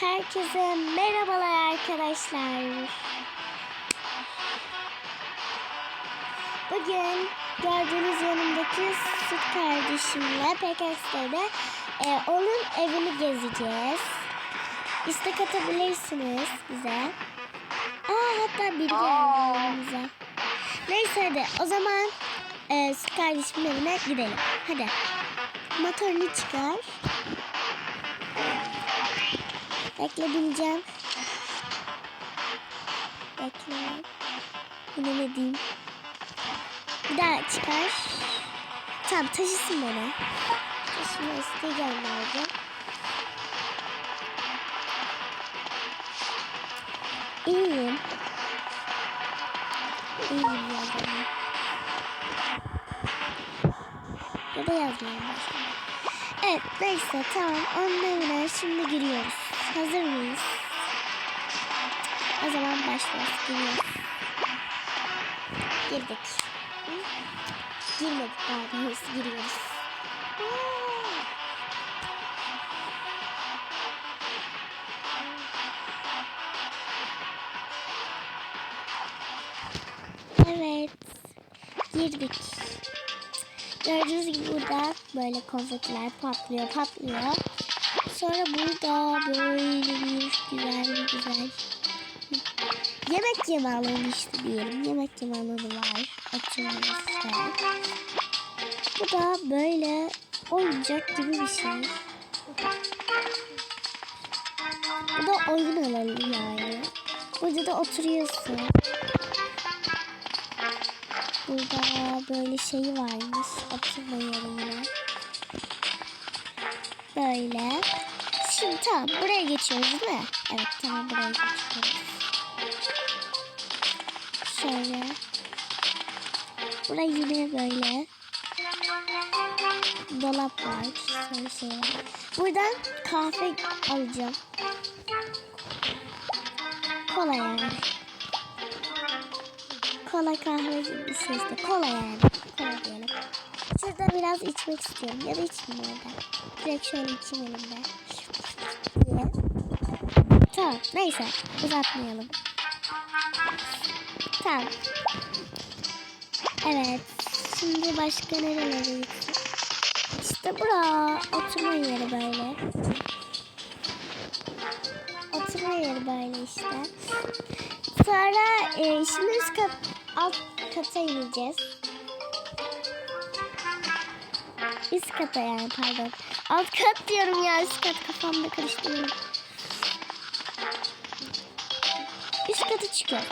Herkese merhabalar arkadaşlar. Bugün gördüğünüz yanımdaki süt kardeşimle PKX'de e, onun evini gezeceğiz. İstek atabilirsiniz bize. Aa hatta biri geldi yanımıza. Neyse hadi o zaman e, süt kardeşimin evine gidelim. Hadi. Motorunu çıkar. Bekle bineceğim. Bekle. Yine ne diyeyim? Bir daha çıkar. Tamam taşısın beni. Taşıma isteği gönderdi. İyiyim. İyiyim yazmaya. Ya da yazmayayım. Evet neyse tamam evine şimdi giriyoruz. Hazır mıyız? O zaman başlıyoruz. Giriyoruz. Girdik. Girmedik daha doğrusu giriyoruz. Evet. Girdik. Gördüğünüz gibi burada böyle konfetiler patlıyor patlıyor. Sonra burada böyle bir güzel bir güzel yemek yeme alanı işte diyelim. Yemek yeme alanı var. Açılmışlar. Bu da böyle oyuncak gibi bir şey. Bu da oyun alanı yani. Burada da oturuyorsun. Burada böyle şey varmış. Oturma yeri yine. Böyle. Şimdi tamam buraya geçiyoruz değil mi? Evet tamam buraya geçiyoruz. Şöyle. Buraya yine böyle. Dolap var. Şöyle şey. Buradan kahve alacağım. Kola yani. Kola kahve gibi bir şey işte. Kola yani. Kola diyelim. Şurada biraz içmek istiyorum. Ya da içmeyeyim orada. Direkt şöyle içeyim elimde. Diye. Tamam. Neyse. Uzatmayalım. Tamam. Evet. Şimdi başka nerelere gitsin? İşte bura. Oturma yeri böyle. Oturma yeri böyle işte. Sonra e, şimdi üst kat, alt kata ineceğiz. Üst kata yani pardon. Alt kat diyorum ya üst kat kafamda karıştırıyorum. Üst kata çıkıyor.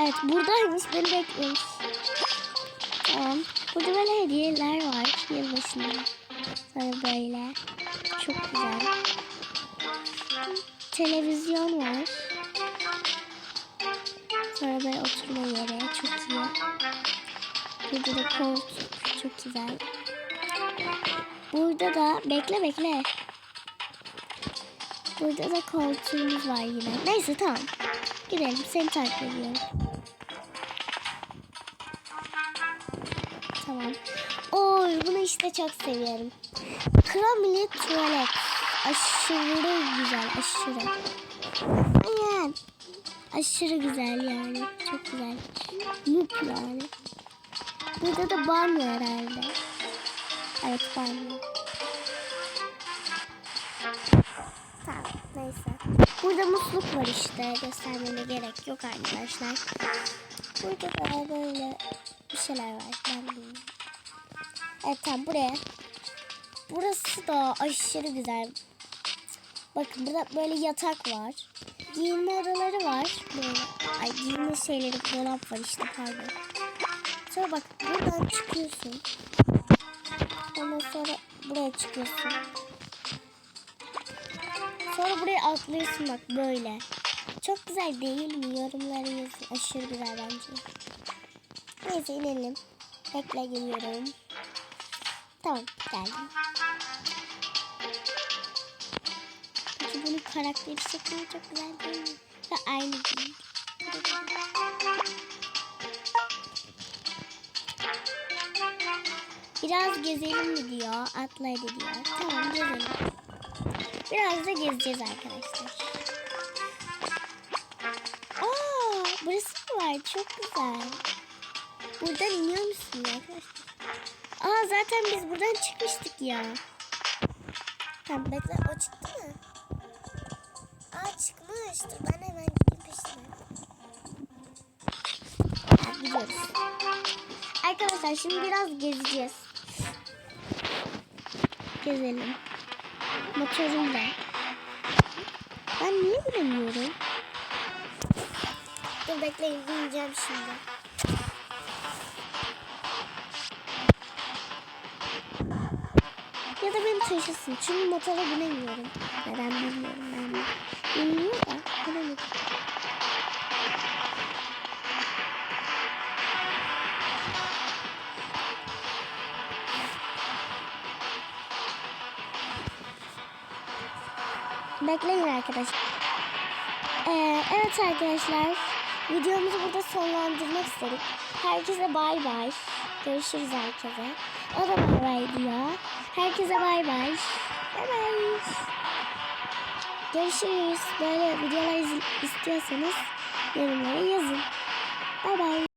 Evet buradaymış beni bekliyormuş. Tamam. Burada böyle hediyeler var yılbaşında. Sonra böyle. Çok güzel. Televizyon var. Sonra böyle oturma yeri. Çok iyi. Burada da koltuk. Çok güzel. Burada da bekle bekle. Burada da koltuğumuz var yine. Neyse tamam. Gidelim. Seni takip ediyorum. Tamam. Oy bunu işte çok seviyorum. Kromili tuvalet. Aşırı güzel. Aşırı. Aynen. Aşırı güzel yani. Çok güzel. Mük yani. Burada da banyo herhalde. Evet banyo. Tamam neyse. Burada musluk var işte. Göstermeme gerek yok arkadaşlar. Burada da böyle bir şeyler var. Ben bilmiyorum. Evet tamam buraya. Burası da aşırı güzel. Bakın burada böyle yatak var. Giyinme odaları var. Böyle. Ay giyinme şeyleri dolap var işte pardon. Sonra bak buradan çıkıyorsun. Ondan sonra buraya çıkıyorsun. Sonra buraya atlıyorsun bak böyle. Çok güzel değil mi? Yorumları yazın. Aşırı güzel bence. Neyse inelim. Bekle geliyorum. Tamam geldim. Peki bunun karakteri şekli çok güzel değil mi? Ve aynı değil. Biraz gezelim mi diyor. Atla diyor. Tamam gezelim. Biraz da gezeceğiz arkadaşlar. Aa, burası mı var? Çok güzel. Buradan iniyor musun arkadaşlar? Aa zaten biz buradan çıkmıştık ya. Tamam bekle o çıktı mı? Aa çıkmış. Dur ben hemen gideyim peşine. Gidiyoruz. Arkadaşlar şimdi biraz gezeceğiz. Gezelim. Motorum da. Ben niye bilemiyorum? Dur bekleyin bineceğim şimdi. Ya da beni taşısın. Çünkü motora binemiyorum. Neden bilmiyorum ben de. Bekleyin arkadaşlar. Ee, evet arkadaşlar. Videomuzu burada sonlandırmak istedik. Herkese bay bay. Görüşürüz herkese. O da bay bay diyor. Herkese bay bay. Bay bay. Görüşürüz. Böyle videolar istiyorsanız yorumlara yazın. Bay bay.